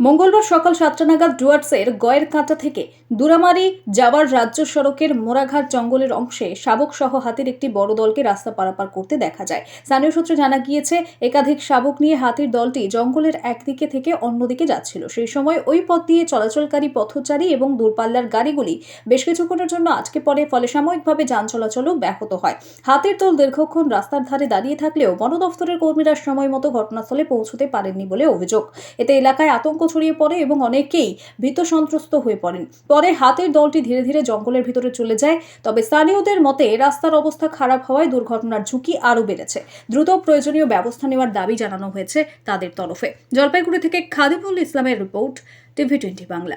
মঙ্গলবার সকাল সাতটা নাগাদ ডুয়ার্সের গয়ের কাঁটা থেকে দুরামারি যাওয়ার রাজ্য সড়কের মোরাঘাট জঙ্গলের অংশে শাবক সহ হাতির একটি বড় দলকে রাস্তা পারাপার করতে দেখা যায়। স্থানীয় সূত্রে জানা গিয়েছে, একাধিক শাবক নিয়ে হাতির দলটি জঙ্গলের একদিকে থেকে অন্যদিকে যাচ্ছিল। সেই সময় ওই পথ দিয়ে চলাচলকারী পথচারী এবং দূরপাল্লার গাড়িগুলি বেশ কিছুক্ষণের জন্য আজকে পরে ফলে সাময়িকভাবে যান চলাচলও ব্যাহত হয়। হাতির দল দীর্ঘক্ষণ রাস্তার ধারে দাঁড়িয়ে থাকলেও বন দফতরের কর্মীরা সময় মতো ঘটনাস্থলে পৌঁছতে পারেননি বলে অভিযোগ। এতে এলাকায় আতঙ্ক ছড়িয়ে পড়ে এবং অনেকেই ভীত সন্ত্রস্ত হয়ে পড়েন। পরে হাতের দলটি ধীরে ধীরে জঙ্গলের ভিতরে চলে যায়। তবে স্থানীয়দের মতে রাস্তার অবস্থা খারাপ হওয়ায় দুর্ঘটনার ঝুঁকি আরও বেড়েছে। দ্রুত প্রয়োজনীয় ব্যবস্থা নেওয়ার দাবি জানানো হয়েছে তাদের তরফে। জলপাইগুড়ি থেকে খাদিমুল ইসলামের রিপোর্ট, টিভি টোয়েন্টি বাংলা।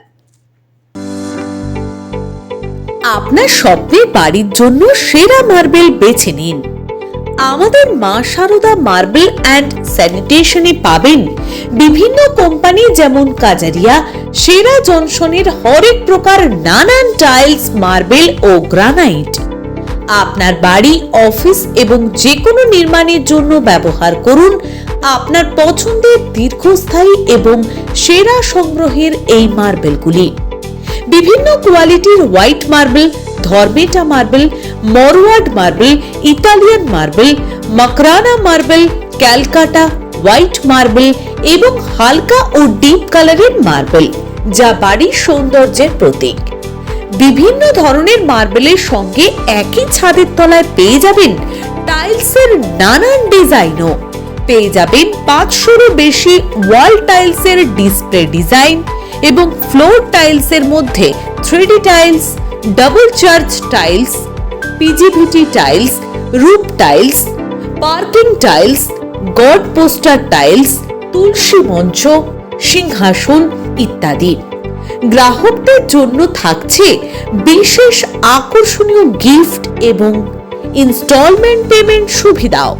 আপনার স্বপ্নের বাড়ির জন্য সেরা মার্বেল বেছে নিন। আমাদের মা সারদা মার্বেল অ্যান্ড স্যানিটেশনে পাবেন। বিভিন্ন কোম্পানি যেমন কাজারিয়া, সেরা জনসনের হরেক প্রকার নানান টাইলস, মার্বেল ও গ্রানাইট। আপনার বাড়ি, অফিস এবং যে কোনো নির্মাণের জন্য ব্যবহার করুন। আপনার পছন্দের দীর্ঘস্থায়ী এবং সেরা সংগ্রহের এই মার্বেলগুলি। বিভিন্ন কোয়ালিটির white marble, ধর্মেটা marble Morwad marble Italian marble Makrana marble Calcutta white marble এবং হালকা ও ডিপ কালারের মার্বেল যা বাড়ির সৌন্দর্যের প্রতীক। বিভিন্ন ধরনের মার্বেলের সঙ্গে একই ছাদের তলায় পেয়ে যাবেন টাইলসের নানান ডিজাইনও পেয়ে যাবেন পাঁচশোরও বেশি ওয়াল টাইলসের ডিসপ্লে ডিজাইন এবং ফ্লোর টাইলসের মধ্যে three D tiles double charge tiles PGVT tiles, রুপ tiles, parking tiles, god poster tiles, তুলসী মঞ্চ, সিংহাসন ইত্যাদি। গ্রাহকদের জন্য থাকছে বিশেষ আকর্ষণীয় গিফট এবং ইনস্টলমেন্ট পেমেন্ট সুবিধাও।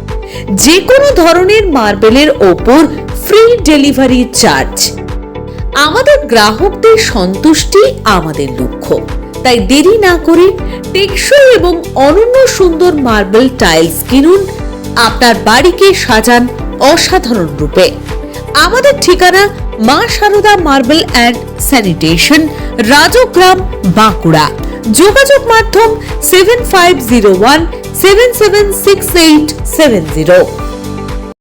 যে কোনো ধরনের মার্বেলের ওপর ফ্রি ডেলিভারি চার্জ। আমাদের গ্রাহকদের সন্তুষ্টি আমাদের লক্ষ্য। তাই দেরি না করে টেকসই এবং অনন্য সুন্দর মার্বেল টাইলস কিনুন। আপনার বাড়িকে সাজান অসাধারণ রূপে। আমাদের ঠিকানা মা Sarada marble and sanitation, Rajgram, Bankura. যোগাযোগ মাধ্যম seven five zero one seven seven six eight seven zero.